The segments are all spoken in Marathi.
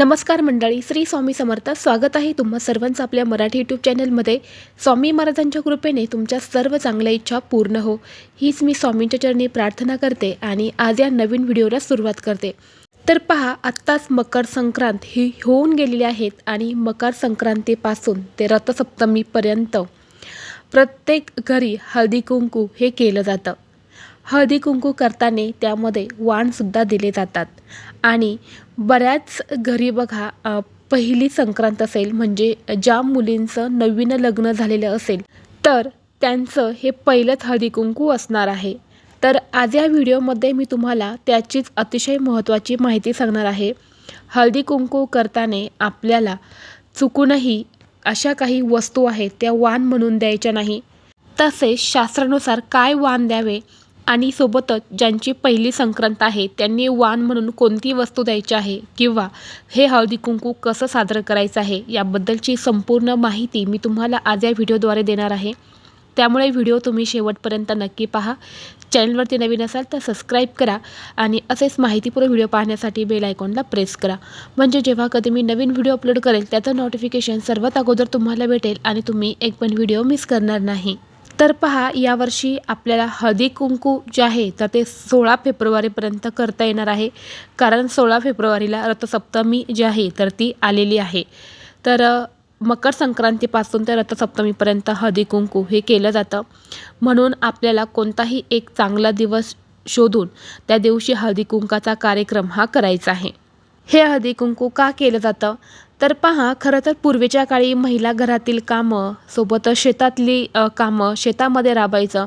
नमस्कार मंडळी श्री स्वामी समर्थ. स्वागत आहे तुम्हा सर्वांचं आपल्या मराठी यूट्यूब चॅनलमध्ये स्वामी महाराजांच्या कृपेने तुमच्या सर्व चांगल्या इच्छा पूर्ण हो. हीच मी स्वामींच्या चरणी प्रार्थना करते आणि आज या नवीन व्हिडिओला सुरुवात करते. तर पहा आत्ताच मकर संक्रांत ही होऊन गेलेली आहेत आणि मकर संक्रांतीपासून ते रथसप्तमीपर्यंत प्रत्येक घरी हळदी कुंकू हे केलं जातं. हळदी कुंकू करताना त्यामध्ये वाणसुद्धा दिले जातात. आणि बऱ्याच घरी बघा पहिली संक्रांत असेल म्हणजे ज्या मुलींचं नवीन लग्न झालेलं असेल तर त्यांचं हे पहिलंच हळदी कुंकू असणार आहे. तर आज या व्हिडिओमध्ये मी तुम्हाला त्याचीच अतिशय महत्त्वाची माहिती सांगणार आहे. हळदी कुंकू करताना आपल्याला चुकूनही अशा काही वस्तू आहेत त्या वाण म्हणून द्यायच्या नाही. तसेच शास्त्रानुसार काय वाण द्यावे? आणि सोबतच ज्यांची पहिली संक्रांत आहे त्यांनी वाण म्हणून कोणती वस्तू द्यायची आहे किंवा हे हळदी कुंकू कसं साजरं करायचं आहे याबद्दलची संपूर्ण माहिती मी तुम्हाला आज या व्हिडिओद्वारे देणार आहे. त्यामुळे व्हिडिओ तुम्ही शेवटपर्यंत नक्की पहा. चॅनलवरती नवीन असाल तर सबस्क्राईब करा आणि असेच माहितीपूर्ण व्हिडिओ पाहण्यासाठी बेल आयकॉनला प्रेस करा. म्हणजे जेव्हा कधी मी नवीन व्हिडिओ अपलोड करेल त्याचं नोटिफिकेशन सर्वात अगोदर तुम्हाला भेटेल आणि तुम्ही एक पण व्हिडिओ मिस करणार नाही. तर पहा यावर्षी आपल्याला हळदी कुंकू जे आहे तर ते सोळा फेब्रुवारीपर्यंत करता येणार आहे. कारण सोळा फेब्रुवारीला रथसप्तमी जी आहे तर ती आलेली आहे. तर मकर संक्रांतीपासून ते रथसप्तमीपर्यंत हळदी कुंकू हे केलं जातं. म्हणून आपल्याला कोणताही एक चांगला दिवस शोधून त्या दिवशी हळदी कुंकाचा कार्यक्रम हा करायचा आहे. हे हळदी कुंकू का केलं जातं? तर पहा खरं तर पूर्वीच्या काळी महिला घरातील कामं सोबतच शेतातली कामं शेतामध्ये राबायचं.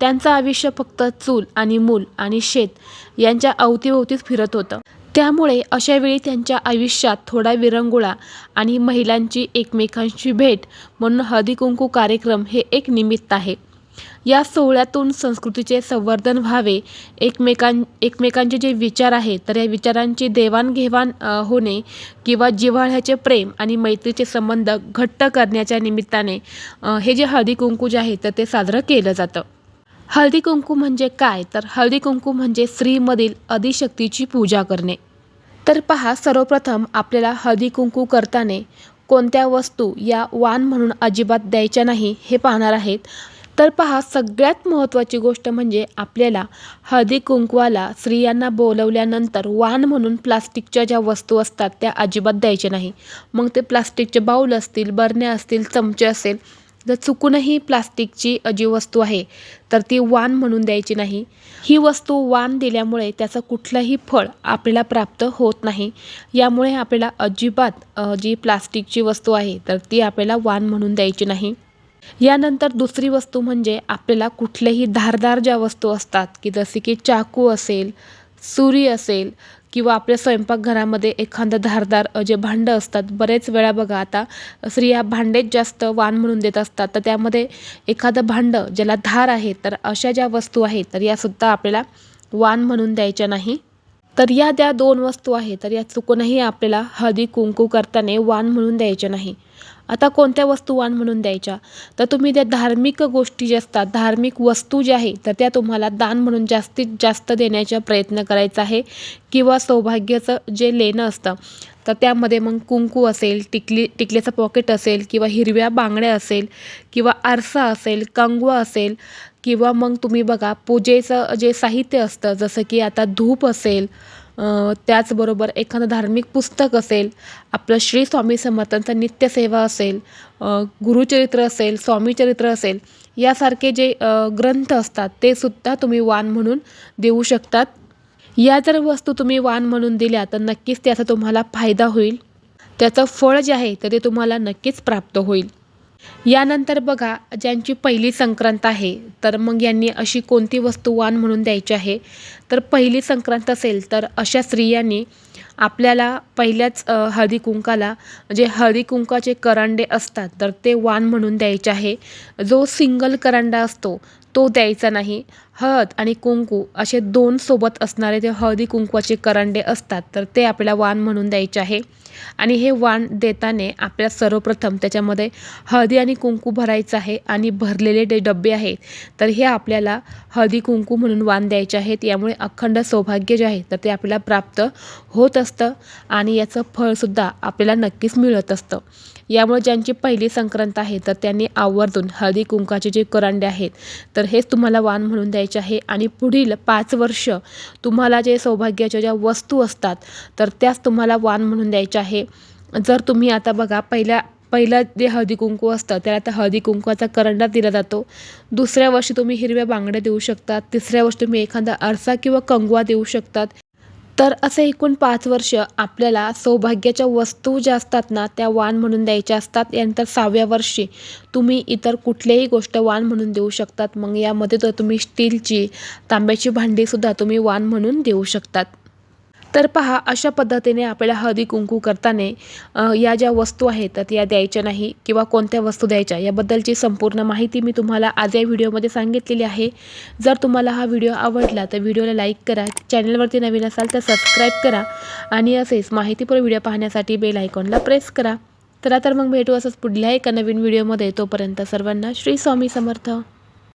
त्यांचं आयुष्य फक्त चूल आणि मूल आणि शेत यांच्या अवतीभोवतीच फिरत होतं. त्यामुळे अशा वेळी त्यांच्या आयुष्यात थोडा विरंगुळा आणि महिलांची एकमेकांशी भेट म्हणून हळदी कुंकू कार्यक्रम हे एक निमित्त आहे. या सोहळ्यातून संस्कृतीचे संवर्धन व्हावे. एकमेकां एकमेकांचे जे विचार आहेत तर या विचारांची देवाणघेवाण होणे किंवा जिव्हाळ्याचे प्रेम आणि मैत्रीचे संबंध घट्ट करण्याच्या निमित्ताने हे जे हळदी कुंकू जे आहे तर ते साजरं केलं जातं. हळदी कुंकू म्हणजे काय? तर हळदी कुंकू म्हणजे स्त्रीमधील अधिशक्तीची पूजा करणे. तर पहा सर्वप्रथम आपल्याला हळदी कुंकू करताना कोणत्या वस्तू या वाण म्हणून अजिबात द्यायच्या नाही हे पाहणार आहेत. तर पहा सगळ्यात महत्त्वाची गोष्ट म्हणजे आपल्याला हळदी कुंकवाला स्त्रियांना बोलवल्यानंतर वाण म्हणून प्लास्टिकच्या ज्या वस्तू असतात त्या अजिबात द्यायच्या नाही. मग ते प्लास्टिकचे बाऊल असतील बरण्या असतील चमचे असेल जर चुकूनही प्लास्टिकची जी वस्तू आहे तर ती वाण म्हणून द्यायची नाही. ही वस्तू वाण दिल्यामुळे त्याचं कुठलंही फळ आपल्याला प्राप्त होत नाही. यामुळे आपल्याला अजिबात जी प्लास्टिकची वस्तू आहे तर ती आपल्याला वाण म्हणून द्यायची नाही. यानंतर दुसरी वस्तू म्हणजे आपल्याला कुठल्याही धारदार ज्या वस्तू असतात की जसे की चाकू असेल सुरी असेल किंवा आपल्या स्वयंपाकघरामध्ये एखादं धारदार जे भांडं असतात बरेच वेळा बघा आता स्त्रिया भांडेच जास्त वाण म्हणून देत असतात. तर त्यामध्ये एखादं भांडं ज्याला धार आहे तर अशा ज्या वस्तू आहेत तर यासुद्धा आपल्याला वाण म्हणून द्यायच्या नाही. तर या त्या दोन वस्तू आहेत तर या चुकूनही आपल्याला हळदी कुंकू करताना वाण म्हणून द्यायच्या नाही. आता कोणत्या वस्तू वाण म्हणून द्यायच्या? तर तुम्ही त्या धार्मिक गोष्टी ज्या असतात धार्मिक वस्तू ज्या आहे तर त्या तुम्हाला दान म्हणून जास्तीत जास्त देण्याचा प्रयत्न करायचा आहे. किंवा सौभाग्याचं जे लेणं असतं तर त्यामध्ये मग कुंकू असेल टिकली टिकल्याचं पॉकेट असेल किंवा हिरव्या बांगड्या असेल किंवा आरसा असेल कंगवा असेल किंवा मग तुम्ही बघा पूजेचं जे साहित्य असतं जसं की आता धूप असेल त्याचबरोबर एखादं धार्मिक पुस्तक असेल आपलं श्री स्वामी समर्थांचं नित्यसेवा असेल गुरुचरित्र असेल स्वामीचरित्र असेल यासारखे जे ग्रंथ असतात ते सुद्धा तुम्ही वाण म्हणून देऊ शकतात. या जर वस्तू तुम्ही वाण म्हणून दिल्या तर नक्कीच त्याचा तुम्हाला फायदा होईल. त्याचं फळ जे आहे तर ते तुम्हाला नक्कीच प्राप्त होईल. यानंतर बघा ज्यांची पहिली संक्रांत आहे तर मग यांनी अशी कोणती वस्तू वाण म्हणून द्यायची आहे? तर पहिली संक्रांत असेल तर अशा स्त्रियांनी आपल्याला पहिल्याच अ, हळदी कुंकाला जे हळदी कुंकाचे असतात तर ते वाण म्हणून द्यायचे आहे. जो सिंगल करांडा असतो तो द्यायचा नाही. हळद आणि कुंकू असे दोन सोबत असणारे ते हळदी कुंकवाचे करंडे असतात तर ते आपल्याला वाण म्हणून द्यायचे आहे. आणि हे वाण देताना आपल्याला सर्वप्रथम त्याच्यामध्ये हळदी आणि कुंकू भरायचं आहे आणि भरलेले डे डबे आहेत तर हे आपल्याला हळदी कुंकू म्हणून वाण द्यायचे आहेत. यामुळे अखंड सौभाग्य जे आहे तर ते आपल्याला प्राप्त होत असतं आणि याचं फळसुद्धा आपल्याला नक्कीच मिळत असतं. यामुळे ज्यांची पहिली संक्रांत आहे तर त्यांनी आवर्जून हळदी कुंकाचे जे करंडे आहेत तर हेच तुम्हाला वाण म्हणून द्यायचे आहे. आणि पुढील पाच वर्ष तुम्हाला जे सौभाग्याच्या ज्या वस्तू असतात तर त्याच तुम्हाला वाण म्हणून द्यायचे आहे. जर तुम्ही आता बघा पहिल्या पहिलं जे हळदी कुंकू असतं त्याला आता हळदी कुंकवाचा करंडा दिला जातो. दुसऱ्या वर्षी तुम्ही हिरव्या बांगड्या देऊ शकतात तिसऱ्या वर्षी तुम्ही एखादा आरसा किंवा कंगवा देऊ शकतात. तर असे एकूण पाच वर्ष आपल्याला सौभाग्याच्या वस्तू ज्या असतात ना त्या वाण म्हणून द्यायच्या असतात. यानंतर सहाव्या वर्षी तुम्ही इतर कुठल्याही गोष्ट वाण म्हणून देऊ शकतात. मग यामध्ये तर तुम्ही स्टीलची तांब्याची भांडीसुद्धा तुम्ही वाण म्हणून देऊ शकतात. तर पहा अशा पद्धतीने आपल्याला हळदी कुंकू करताना या ज्या वस्तू आहेत तर या द्यायच्या नाही किंवा कोणत्या वस्तू द्यायच्या याबद्दलची संपूर्ण माहिती मी तुम्हाला आज या व्हिडिओमध्ये सांगितलेली आहे. जर तुम्हाला हा व्हिडिओ आवडला तर व्हिडिओला लाईक करा चॅनलवरती नवीन असाल तर सबस्क्राईब करा आणि असेच माहितीपूर्ण व्हिडिओ पाहण्यासाठी बेल आयकॉनला प्रेस करा. चला तर मग भेटू असंच पुढल्या एका नवीन व्हिडिओमध्ये. तोपर्यंत सर्वांना श्री स्वामी समर्थ.